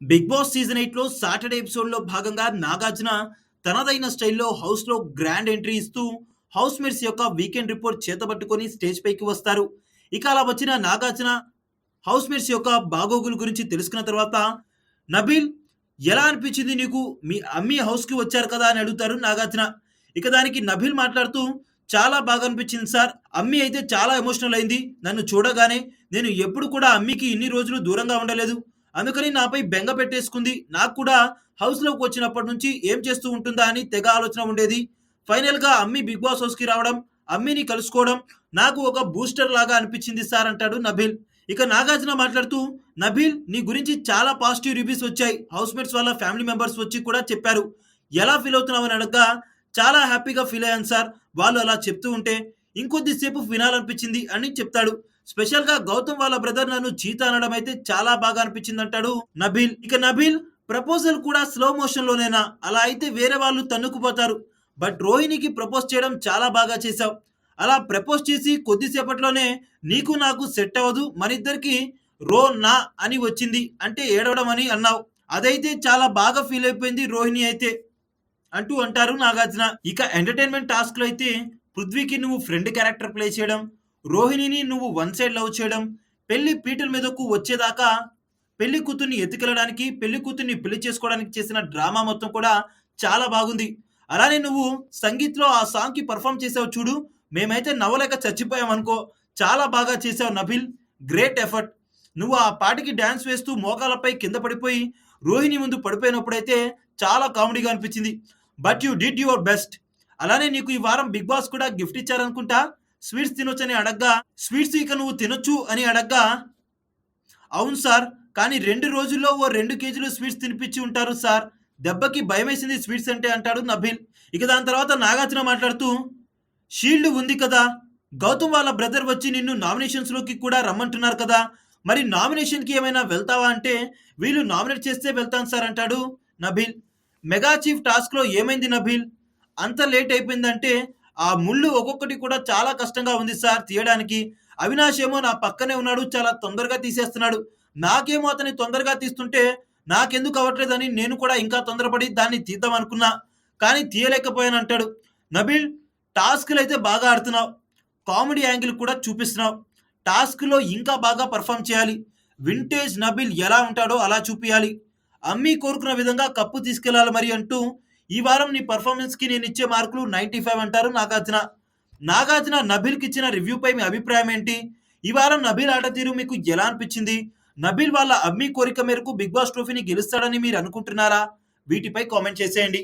Big boss season ఎయిట్లో Saturday ఎపిసోడ్లో భాగంగా నాగార్జున తనదైన స్టైల్లో హౌస్లో గ్రాండ్ ఎంట్రీ ఇస్తూ హౌస్ మేట్స్ యొక్క వీకెండ్ రిపోర్ట్ చేతబట్టుకొని స్టేజ్ పైకి వస్తారు. ఇక అలా వచ్చిన నాగార్జున హౌస్ మేట్స్ యొక్క బాగోగుల గురించి తెలుసుకున్న తర్వాత నబీల్ ఎలా అనిపించింది నీకు? మీ అమ్మి హౌస్కి వచ్చారు కదా అని అడుగుతారు నాగార్జున. ఇక దానికి నబీల్ మాట్లాడుతూ చాలా బాగా అనిపించింది సార్. అమ్మి అయితే చాలా ఎమోషనల్ అయింది. నన్ను చూడగానే నేను ఎప్పుడు కూడా అమ్మికి ఇన్ని రోజులు దూరంగా ఉండలేదు. అందుకని నాపై బెంగ పెట్టేసుకుంది. నాకు కూడా హౌస్లోకి వచ్చినప్పటి నుంచి ఏం చేస్తూ ఉంటుందా అని తెగ ఆలోచన ఉండేది. ఫైనల్గా అమ్మి బిగ్ బాస్ హౌస్కి రావడం అమ్మిని కలుసుకోవడం నాకు ఒక బూస్టర్ లాగా అనిపించింది సార్ అంటాడు నబీల్. ఇక నాగార్జున మాట్లాడుతూ నబీల్ నీ గురించి చాలా పాజిటివ్ రివ్యూస్ వచ్చాయి. హౌస్ మేట్స్ వాళ్ళ ఫ్యామిలీ మెంబర్స్ వచ్చి కూడా చెప్పారు. ఎలా ఫీల్ అవుతున్నావు? అని అడగ చాలా హ్యాపీగా ఫీల్ అయ్యాను సార్. వాళ్ళు అలా చెప్తూ ఉంటే ఇంకొద్దిసేపు వినాలనిపించింది అని చెప్తాడు. స్పెషల్గా గౌతమ్ వాళ్ళ బ్రదర్ నన్ను చీత అనడం అయితే చాలా బాగా అనిపించింది అంటాడు నబీల్. ఇక నబీల్ ప్రపోజల్ కూడా స్లో మోషన్ లోనేనా అలా అయితే వేరే వాళ్ళు తన్నుకుపోతారు. బట్ రోహిణికి ప్రపోజ్ చేయడం చాలా బాగా చేశావు. అలా ప్రపోజ్ చేసి కొద్దిసేపట్లోనే నీకు నాకు సెట్ అవ్వదు మనిద్దరికి రో నా అని వచ్చింది. అంటే ఏడవడం అని అన్నావు. అదైతే చాలా బాగా ఫీల్ అయిపోయింది రోహిణి అయితే అంటూ అంటారు నాగార్జున. ఇక ఎంటర్టైన్మెంట్ టాస్క్లో అయితే పృథ్వీకి నువ్వు ఫ్రెండ్ క్యారెక్టర్ ప్లే చేయడం రోహిణిని నువ్వు వన్ సైడ్ లవ్ చేయడం పెళ్ళి పీటల మీదకు వచ్చేదాకా పెళ్ళి కూతుర్ని ఎత్తుకెళ్ళడానికి పెళ్ళి కూతుర్ని పెళ్ళి చేసుకోవడానికి చేసిన డ్రామా మొత్తం కూడా చాలా బాగుంది. అలానే నువ్వు సంగీత్లో ఆ సాంగ్కి పర్ఫామ్ చేసావు చూడు మేమైతే నవ్వలేక చచ్చిపోయాం అనుకో. చాలా బాగా చేసావు నబిల్. Great effort. నువ్వు ఆ పాటకి డ్యాన్స్ వేస్తూ మోకాలపై కింద పడిపోయి రోహిణి ముందు పడిపోయినప్పుడైతే చాలా కామెడీగా అనిపించింది. But you did your best. అలానే నీకు ఈ వారం బిగ్ బాస్ కూడా గిఫ్ట్ ఇచ్చారనుకుంటా? స్వీట్స్ తినొచ్చని అడగ్గా స్వీట్స్ ఇక నువ్వు తినొచ్చు అని అడగ్గా అవును సార్ కానీ రెండు రోజుల్లో ఓ రెండు కేజీలు స్వీట్స్ తినిపించి ఉంటారు సార్. దెబ్బకి భయమేసింది స్వీట్స్ అంటే అంటాడు నబీల్ ఇక దాని తర్వాత నాగార్జున మాట్లాడుతూ షీల్డ్ ఉంది కదా. గౌతమ్ వాళ్ళ బ్రదర్ వచ్చి నిన్ను నామినేషన్స్లోకి కూడా రమ్మంటున్నారు కదా. మరి నామినేషన్కి ఏమైనా వెళ్తావా అంటే వీళ్ళు నామినేట్ చేస్తే వెళ్తాను సార్ అంటాడు నబీల్ మెగా చీఫ్ టాస్క్లో ఏమైంది నబీల్ అంత లేట్ అయిపోయిందంటే ఆ ముళ్ళు ఒక్కొక్కటి కూడా చాలా కష్టంగా ఉంది సార్ తీయడానికి. అవినాష్ ఏమో నా పక్కనే ఉన్నాడు చాలా తొందరగా తీసేస్తున్నాడు. నాకేమో అతని తొందరగా తీస్తుంటే నాకెందుకు అవ్వట్లేదని నేను కూడా ఇంకా తొందరపడి దాన్ని తీద్దాం అనుకున్నా. కానీ తీయలేకపోయాను అంటాడు. నబీల్ టాస్క్లు అయితే బాగా ఆడుతున్నావు. కామెడీ యాంగిల్ కూడా చూపిస్తున్నావు. టాస్క్లో ఇంకా బాగా పర్ఫామ్ చేయాలి. వింటేజ్ నబిల్ ఎలా ఉంటాడో అలా చూపించాలి అమ్మి కోరుకున్న విధంగా కప్పు తీసుకెళ్ళాలి మరి అంటూ ఈ వారం నీ పర్ఫార్మెన్స్కి నేను ఇచ్చే మార్కులు నైంటీ ఫైవ్ అంటారు నాగార్జున. నాగార్జున నబిల్కి ఇచ్చిన రివ్యూపై మీ అభిప్రాయం ఏంటి? ఈ వారం నబీల్ ఆట తీరు మీకు ఎలా అనిపించింది? నబీల్ వాళ్ళ అమ్మీ కోరిక మేరకు బిగ్ బాస్ ట్రోఫీని గెలుస్తాడని మీరు అనుకుంటున్నారా? వీటిపై కామెంట్ చేసేయండి.